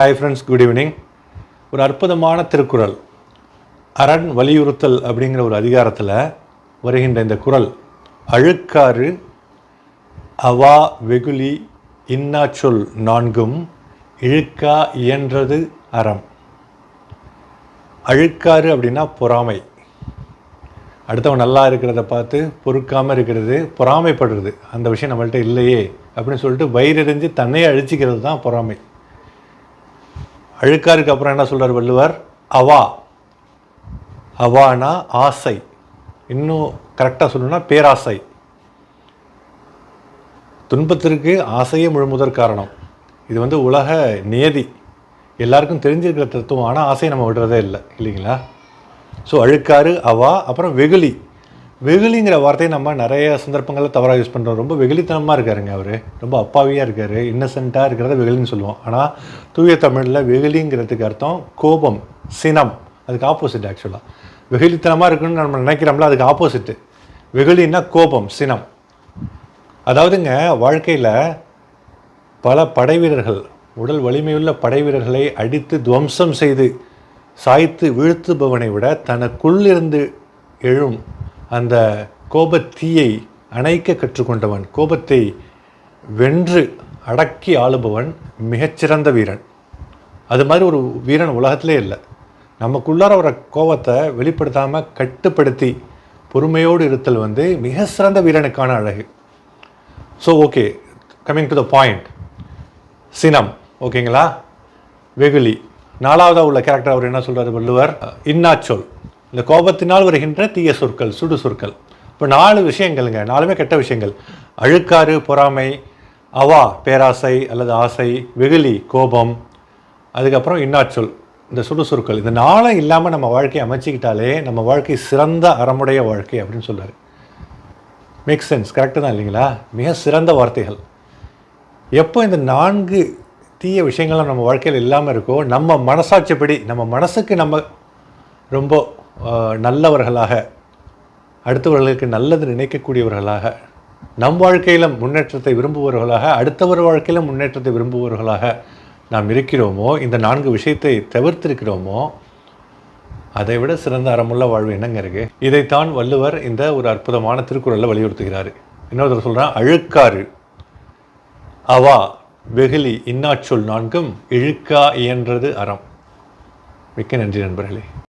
Hi friends good evening ஒரு அற்புதமான திருக்குறள் அரண் வலியுறுத்தல் அப்படிங்கிற ஒரு அதிகாரத்தில் வருகின்ற இந்த குறள் அழுக்காறு அவா வெகுளி இன்னா சொல் நான்கும் இழுக்கா இயன்றது அறம். அழுக்காறு அப்படின்னா பொறாமை. அடுத்தவன் நல்லா இருக்கிறத பார்த்து பொறுக்காமல் இருக்கிறது பொறாமைப்படுறது. அந்த விஷயம் நம்மள்கிட்ட இல்லையே அப்படின்னு சொல்லிட்டு வயிறெறிஞ்சு தன்னையே அழிச்சிக்கிறது தான் பொறாமை. அழுக்காருக்கு அப்புறம் என்ன சொல்கிறார் வள்ளுவர்? அவா. அவானா ஆசை. இன்னும் கரெக்டாக சொல்லணும்னா பேராசை. துன்பத்திற்கு ஆசையே முழுமுதற் காரணம். இது வந்து உலக நியதி. எல்லாருக்கும் தெரிஞ்சிருக்கிற தத்துவம். ஆனால் ஆசையை நம்ம விடுறதே இல்லை. இல்லைங்களா? ஸோ அழுக்காறு அவா அப்புறம் வெகுளி. வெகுளிங்கிற வார்த்தையை நம்ம நிறைய சந்தர்ப்பங்களில் தவறாக யூஸ் பண்ணுறோம் ரொம்ப வெகுளித்தனமாக இருக்காருங்க அவர். ரொம்ப அப்பாவியாக இருக்கார். இன்னசென்ட்டாக இருக்கிறத வெகுளின்னு சொல்லுவோம். ஆனால் தூய தமிழில் வெகுளிங்கிறதுக்கு அர்த்தம் கோபம் சினம். அதுக்கு ஆப்போசிட் ஆக்சுவலாக வெகுளித்தனமாக இருக்குன்னு நம்ம நினைக்கிறோம்ல அதுக்கு ஆப்போசிட்டு வெகுளின்னா கோபம் சினம். அதாவதுங்க வாழ்க்கையில் பல படை வீரர்கள் உடல் வலிமையுள்ள படை வீரர்களை அடித்து துவம்சம் செய்து சாய்த்து வீழ்த்துபவனை விட தனக்குள்ளிருந்து எழும் அந்த கோபத்தீயை அணைக்க கற்றுக்கொண்டவன் கோபத்தை வென்று அடக்கி ஆளுபவன் மிகச்சிறந்த வீரன். அது மாதிரி ஒரு வீரன் உலகத்திலே இல்லை. நமக்குள்ளார வர கோபத்தை வெளிப்படுத்தாமல் கட்டுப்படுத்தி பொறுமையோடு இருத்தல் வந்து மிக சிறந்த வீரனுக்கான அழகு. So okay coming to the point சினம் ஓகேங்களா வெகுளி. நாலாவதாக உள்ள கேரக்டர் அவர் என்ன சொல்கிறார் வள்ளுவர்? இன்னாச்சொல். இந்த கோபத்தினால் வருகின்ற தீய சொற்கள் சுடு சொற்கள். இப்போ நாலு விஷயங்கள்ங்க நாலுமே கெட்ட விஷயங்கள். அழுக்காறு பொறாமை அவா பேராசை அல்லது ஆசை வெகுளி கோபம் அதுக்கப்புறம் இன்னாச்சொல் இந்த சுடுசுருக்கள் இந்த நாளும் இல்லாமல் நம்ம வாழ்க்கையை அமைச்சிக்கிட்டாலே நம்ம வாழ்க்கை சிறந்த அறமுடைய வாழ்க்கை அப்படின்னு சொல்கிறார் மேக் சென்ஸ் கரெக்டு தான் இல்லைங்களா? மிக சிறந்த வார்த்தைகள். எப்போ இந்த நான்கு தீய விஷயங்களும் நம்ம வாழ்க்கையில் இல்லாமல் இருக்கோ நம்ம மனசாட்சிப்படி நம்ம மனசுக்கு நம்ம ரொம்ப நல்லவர்களாக அடுத்தவர்களுக்கு நல்லது நினைக்கக்கூடியவர்களாக நம் வாழ்க்கையில் முன்னேற்றத்தை விரும்புபவர்களாக அடுத்தவர் வாழ்க்கையில் முன்னேற்றத்தை விரும்புபவர்களாக நாம் இருக்கிறோமோ இந்த நான்கு விஷயத்தை தவிர்த்திருக்கிறோமோ அதை விட சிறந்த அறமுள்ள வாழ்வு என்னங்க இருக்கு? இதைத்தான் வள்ளுவர் இந்த ஒரு அற்புதமான திருக்குறளில் வலியுறுத்துகிறார். இன்னொருத்தர் சொல்கிறான் அழுக்காறு அவா வெகுளி இன்னாச்சொல் நான்கும் இழுக்கா இயன்றது அறம். மிக்க நன்றி நண்பர்களே.